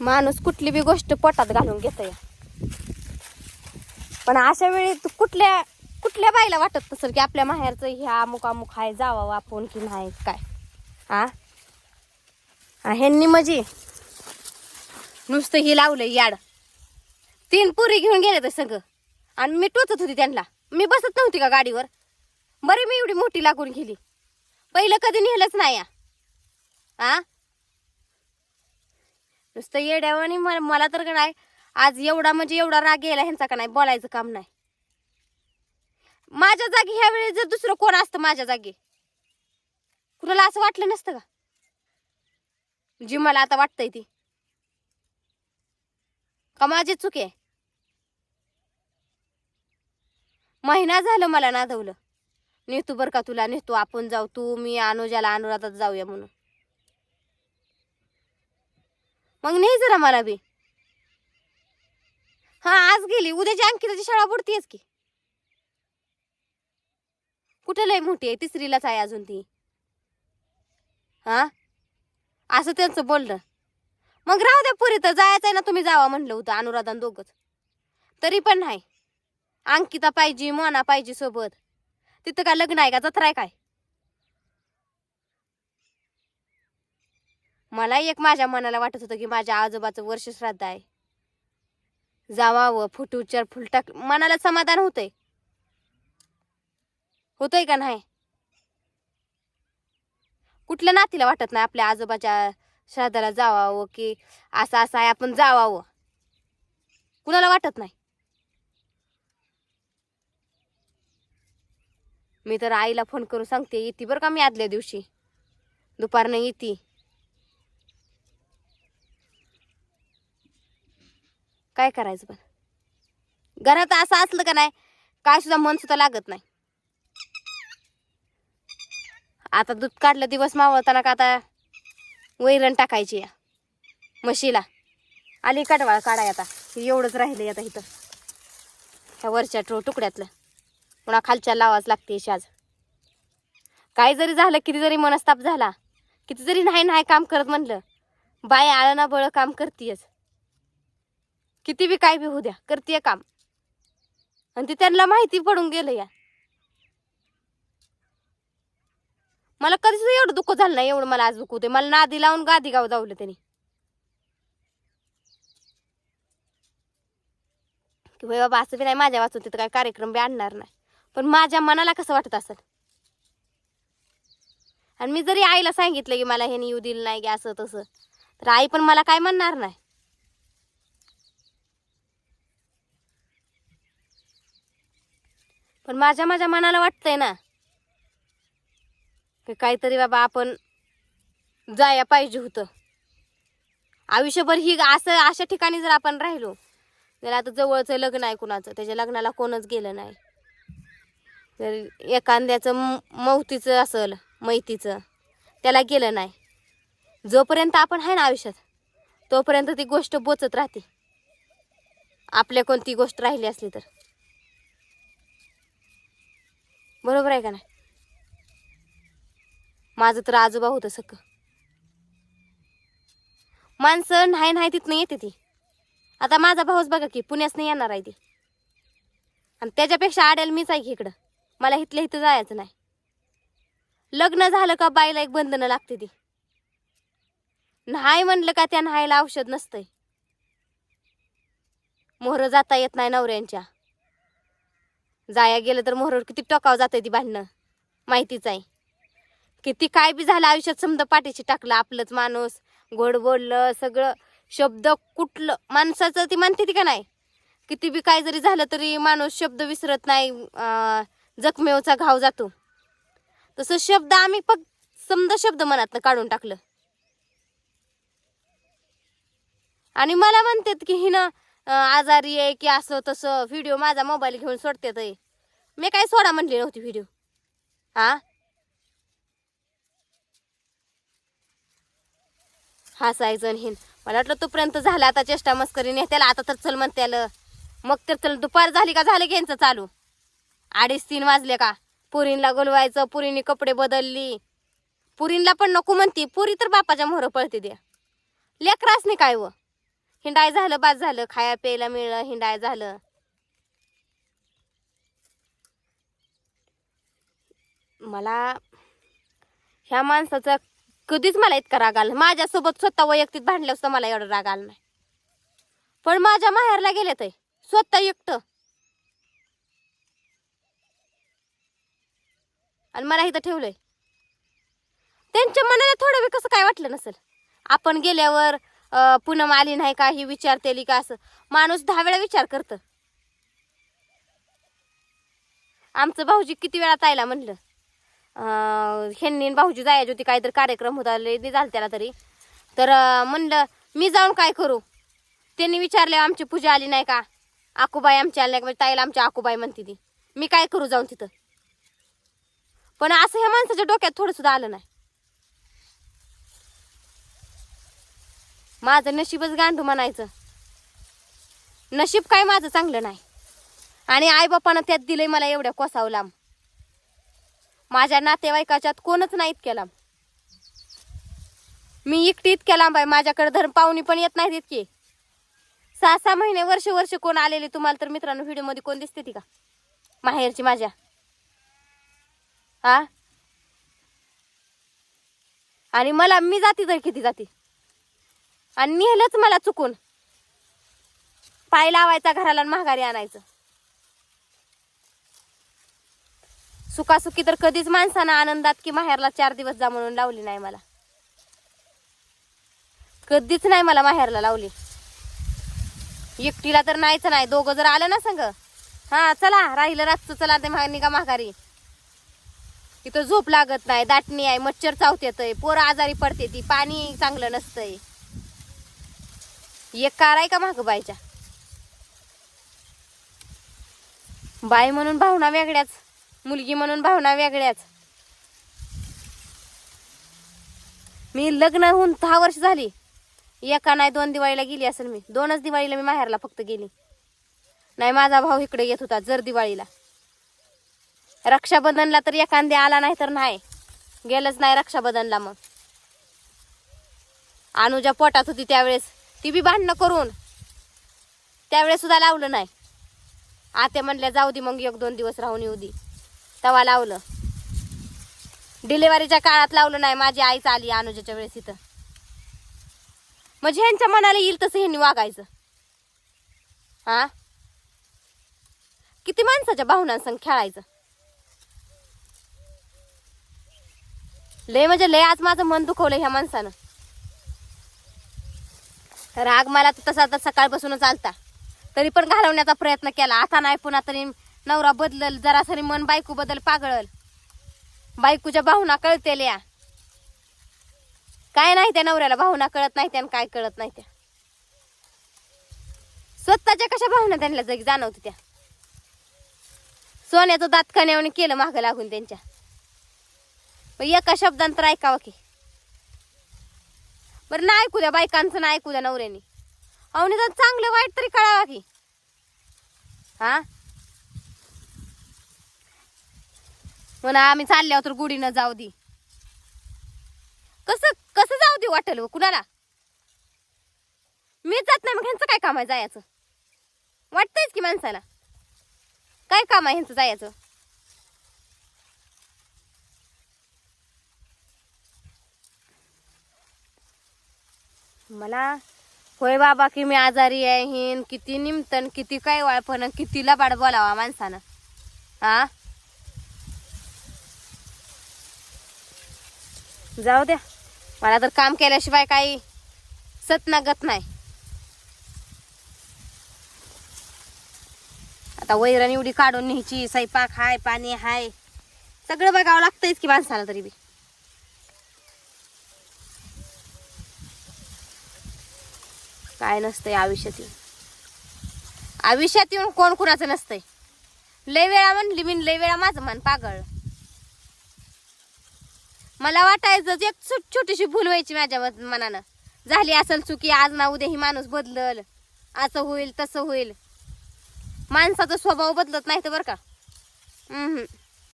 माणूस कुठली बी गोष्ट पोटात घालून घेत पण अशा वेळी तू कुठल्या कुठल्या बाईला वाटत नसेल की आपल्या माहेरचं ह्या अमुक अमुक आहे जावं आपण की नाही काय? हा ह्यांनी म्हणजे नुसतं ही लावलं याड. तीन पुरी घेऊन गेले तर सगळं. आणि मी टोचत होती त्यांना. मी बसत नव्हती का गाडीवर? बरी मी एवढी मोठी लागून गेली. पहिलं कधी नेलंच नाही आ? हा नुसतं येड्यावर आणि मला तर का नाही आज एवढा म्हणजे एवढा राग यायला ह्यांचा का नाही बोलायचं काम नाही. माझ्या जागी ह्या वेळी जर दुसरं कोण असतं माझ्या जागी कुणाला असं वाटलं नसतं का? जी मला आता वाटतंय ती. का माझी चूक आहे? महिना झालं मला नादवलं. नेतो बर का तुला नेतो आपण जाऊ तू मी अनुजाला अनुराधात जाऊया म्हणून. मग नाही जरा मला बी. हा आज गेली. उद्याची अंकिताची शाळा बुडतीयच की. कुठे लय मोठी आहे? तिसरीलाच आहे अजून ती. हा? असं त्यांचं बोलणं. मग राहू द्या पुरी तर जायचं आहे ना तुम्ही जावा म्हणलं होतं अनुराधान दोघंच. तरी पण नाही. अंकिता पाहिजे मोना पाहिजे सोबत. तिथं काय लग्न आहे का? जत्रा आहे काय? मला एक माझ्या मनाला वाटत होतं की माझ्या आजोबाचं वर्ष श्राद्ध आहे. जावावं फुटूचर फुलटाक मनाला समाधान होतंय. होतंय का नाही? कुठल्या नातीला वाटत नाही आपल्या आजोबाच्या श्राद्धाला जावावं की असं असं आहे आपण जावावं. कुणाला वाटत नाही? मी तर आईला फोन करून सांगते येते बरं का मी आदल्या दिवशी. दुपारनं येते. काय करायचं पण? घरात असं असलं का नाही काय सुद्धा मन सुद्धा लागत नाही. आता दूध काढलं दिवस मावळताना का आता वैरण टाकायची या म्हशीला. आली काढवाळ काढाय आता हे एवढंच राहिलंय आता इथं. ह्या वरच्या टो तुकड्यातलं. पुन्हा खालच्या लावाच लागते शाज काय जरी झालं किती जरी मनस्ताप झाला किती जरी नाही नाही काम करत म्हणलं बाय आळं बळ काम करतीयच. किती बी काय बी होऊ द्या करते काम. आणि ते त्यांना माहिती पडून गेलं या. मला कधीच एवढं दुःख झालं नाही एवढं मला आज दुःख होते मला नादी लावून गादी गाव जावलं त्यांनी. की होय बाबा असं बी नाही माझ्या वाचून तिथं काय कार्यक्रम बी आणणार नाही. पण माझ्या मनाला कसं वाटत असेल? आणि मी जरी आईला सांगितलं की मला हे येऊ दिलं नाही की असं तसं तर आई पण मला काय म्हणणार नाही? पण माझ्या माझ्या मनाला वाटतंय ना की काहीतरी बाबा आपण जाया पाहिजे होतं. आयुष्यभर ही असं अशा ठिकाणी जर आपण राहिलो जर आता जवळचं लग्न आहे कुणाचं त्याच्या लग्नाला कोणच गेलं नाही. जर एखाद्याचं मौतीचं असेल मैतीचं त्याला गेलं नाही. जोपर्यंत आपण आहे ना आयुष्यात तोपर्यंत ती गोष्ट बोचत राहते. आपल्या कोणती गोष्ट राहिली असली तर. बरोबर आहे का नाही? माझं तर आजोबा होतं सगळं माणसं नाही नाही तिथनं येते ती. आता माझा भाऊच बघा की पुण्यासनं येणार आहे ती. आणि त्याच्यापेक्षा आड्याला मीच आहे की इकडं. मला इथल्या इथं जायचं नाही. लग्न झालं का बाईला एक बंधनं लागते ती. नाही म्हणलं का त्या न्हायला औषध नसतंय. मोहरं जाता येत नाही नवऱ्यांच्या. जाया गेलं तर मोहरवर किती टोकाव जाते ती भांडणं. माहितीच आहे. किती काय बी झालं आयुष्यात समजा पाठीशी टाकलं आपलंच माणूस गोड बोललं सगळं शब्द कुठलं माणसाचं ती म्हणते ती का नाही? किती बी काय जरी झालं तरी माणूस शब्द विसरत नाही जखमेवचा घाव जातो. तसं शब्द आम्ही फक्त समजा शब्द मनातनं काढून टाकलं. आणि मला म्हणतात की हिनं आजारी आहे की असं तसं व्हिडिओ माझा मोबाईल घेऊन सोडते ते. मी काय सोडा म्हणली नव्हती व्हिडिओ हा हसायचं आणि हिन मला वाटलं तोपर्यंत झालं आता चेष्टा मस्करी नेत्याला आता तर चल म्हणत्याला मग तर चल दुपार झाली का झालं घ्यायचं चालू. अडीच तीन वाजले का? पुरींला गोलवायचं पुरीने कपडे बदलली. पुरींला पण नको म्हणती पुरी तर बापाच्या मोहरं पळते द्या. लेकरासने काय व? हिंडाय झालं बाद झालं. खाया प्यायला मिळलं हिंडाय झालं. मला ह्या माणसाचा कधीच मला इतका राग आला माझ्यासोबत स्वतः वैयक्तिक भांडलं असतं मला एवढा राग आला नाही. पण माझ्या माहेरला गेले ते स्वतः एकटं. आणि मला इथं ठेवलंय. त्यांच्या मनाला थोडं कसं काय वाटलं नसेल? आपण गेल्यावर पूनम आली नाही का ही विचारतेली का असं. माणूस दहा वेळा विचार करतं. आमचं भाऊजी किती वेळा ताईला म्हणलं ह्यांनी भाऊजी जायची होती काहीतरी कार्यक्रम होता लय झालं त्याला तरी. तर म्हणलं मी जाऊन काय करू? त्यांनी विचारले आमची पूजा आली नाही का? आकुबाई आमची आली नाही का? म्हणजे ताईला आमची आकुबाई म्हणते ती. मी काय करू जाऊन तिथं? पण असं ह्या माणसाच्या डोक्यात थोडंसुद्धा आलं नाही. माझं नशीबच गांडू म्हणायचं. नशीब काय माझं चांगलं नाही. आणि आईबापानं त्यात दिलंय मला एवढ्या कोसाव लांब. माझ्या नातेवाईकाच्यात कोणच नाही इतक्या लांब. मी एकटी इतक्या लांब आहे माझ्याकडे धर्म पाहुणी पण येत नाहीत इतकी. सहा सहा महिने वर्ष वर्ष कोण आलेले तुम्हाला तर मित्रांनो व्हिडिओमध्ये कोण दिसते ती का? माहेरची माझ्या. हा आणि मला मी जाती तर किती जाती? आणि नेलंच मला चुकून. पाय लावायचा घराला आणि महागारी आणायचं. सुखासुखी तर कधीच माणसानं आनंदात की माहेरला चार दिवस जा म्हणून लावली नाही मला. कधीच नाही मला माहेरला लावली. एकटीला तर नाहीच नाही दोघं जर आलं ना संग. हा चला राहिलं रातचं चला ते निघा माघारी. इथं झोप लागत नाही दाटणी आहे मच्छर चावतेत पोरं आजारी पडते ती पाणी चांगलं नसतंय. एक कार आहे का माग बायच्या बाई म्हणून भावना वेगळ्याच मुलगी म्हणून भावना वेगळ्याच. मी लग्न होऊन दहा वर्ष झाली. एका नाही दोन दिवाळीला गेली असेल मी. दोनच दिवाळीला मी माहेरला फक्त गेली. नाही माझा भाऊ इकडे येत होता जर दिवाळीला. रक्षाबंधनला तर एखादे आला नाही तर नाही. गेलंच नाही रक्षाबंधनला मग. अनुजा पोटात होती त्यावेळेस. ती बी भांडणं करून त्यावेळेस सुद्धा लावलं नाही. आते म्हणल्या जाऊ दे मग एक दोन दिवस राहून येऊ दे. तेव्हा लावलं. डिलेवरीच्या काळात लावलं नाही माझी आईच आली अनुजाच्या वेळेस इथं. म्हणजे ह्यांच्या मनाला येईल तसं ह्यांनी वागायचं. हा किती माणसाच्या भावनांसंग खेळायचं? लय म्हणजे लय आज माझं मन दुखवलं ह्या माणसानं. राग मला तर तसा तर सकाळपासूनच आलता. तरी पण घालवण्याचा प्रयत्न केला. आता नाही पुन्हा तरी नवरा बदलल जरासरी मन बायको बदल पागळल. बायकोच्या भावना कळतेल्या काय नाही त्या नवऱ्याला भावना कळत नाही त्या काय कळत नाही त्या. स्वतःच्या कशा भावना त्यांना जग जाणवते त्या? सोन्याचं दात खाण्यावणी केलं मागं लागून त्यांच्या. एका शब्दांतर तर ऐकावं की. बरं नाही ऐकू द्या बायकांचं नाही ऐकू द्या नवऱ्याने. अहो तर चांगलं वाईट तरी कळावा की. हा? म्हणा आम्ही चालल्यावर तर गुढीनं जाऊ दे. कसं कसं जाऊ दे वाटेल कुणाला? मी जात नाही मग ह्यांचं काय काम आहे जायचं? वाटतंयच की माणसाला? काय काम आहे ह्यांचं जायचं? मला होय बाबा की मी आजारी आहे हिन किती निमतन किती काय वाळपण किती बाड बोलावा माणसानं? हा? जाऊ द्या. मला तर काम केल्याशिवाय काही सतनागत नाही. आता वैरण एवढी काढून न्यायची स्वयंपाक हाय पाणी हाय. सगळं बघावं लागतंयच की माणसाला तरी बी. काय नसतंय आयुष्यात येऊन. आयुष्यात येऊन कोण कुणाचं नसतंय. लय वेळा म्हणली मी लय वेळा माझं मन पागळ मला वाटायचं जे एक छोटीशी भूल व्हायची माझ्या मत- मनानं. झाली असेल चुकी आज ना उद्या ही माणूस बदलल. असं होईल तसं होईल. माणसाचा स्वभाव बदलत नाही तर बरं का. हम्म.